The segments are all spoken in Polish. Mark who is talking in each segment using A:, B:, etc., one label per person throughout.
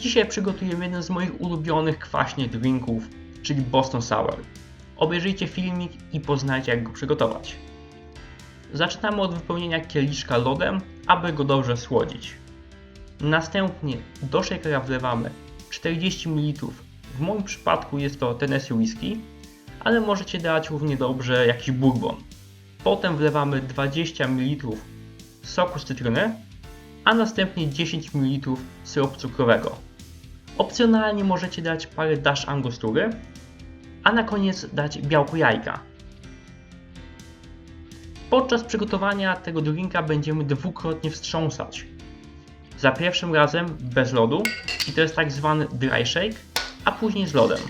A: Dzisiaj przygotujemy jeden z moich ulubionych kwaśnych drinków, czyli Boston Sour. Obejrzyjcie filmik i poznajcie jak go przygotować. Zaczynamy od wypełnienia kieliszka lodem, aby go dobrze słodzić. Następnie do shakera wlewamy 40 ml. W moim przypadku jest to Tennessee Whiskey, ale możecie dać równie dobrze jakiś bourbon. Potem wlewamy 20 ml soku z cytryny, a następnie 10 ml syropu cukrowego. Opcjonalnie możecie dać parę dash angostury, a na koniec dać białko jajka. Podczas przygotowania tego drinka będziemy dwukrotnie wstrząsać. Za pierwszym razem bez lodu i to jest tak zwany dry shake, a później z lodem.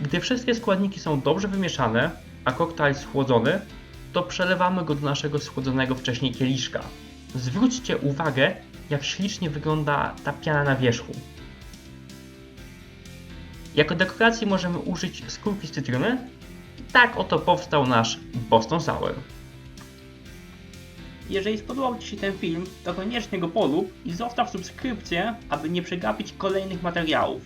A: Gdy wszystkie składniki są dobrze wymieszane, a koktajl schłodzony, to przelewamy go do naszego schłodzonego wcześniej kieliszka. Zwróćcie uwagę, jak ślicznie wygląda ta piana na wierzchu. Jako dekoracji możemy użyć skórki z cytryny. Tak oto powstał nasz Boston Sour. Jeżeli spodobał Ci się ten film, to koniecznie go polub i zostaw subskrypcję, aby nie przegapić kolejnych materiałów.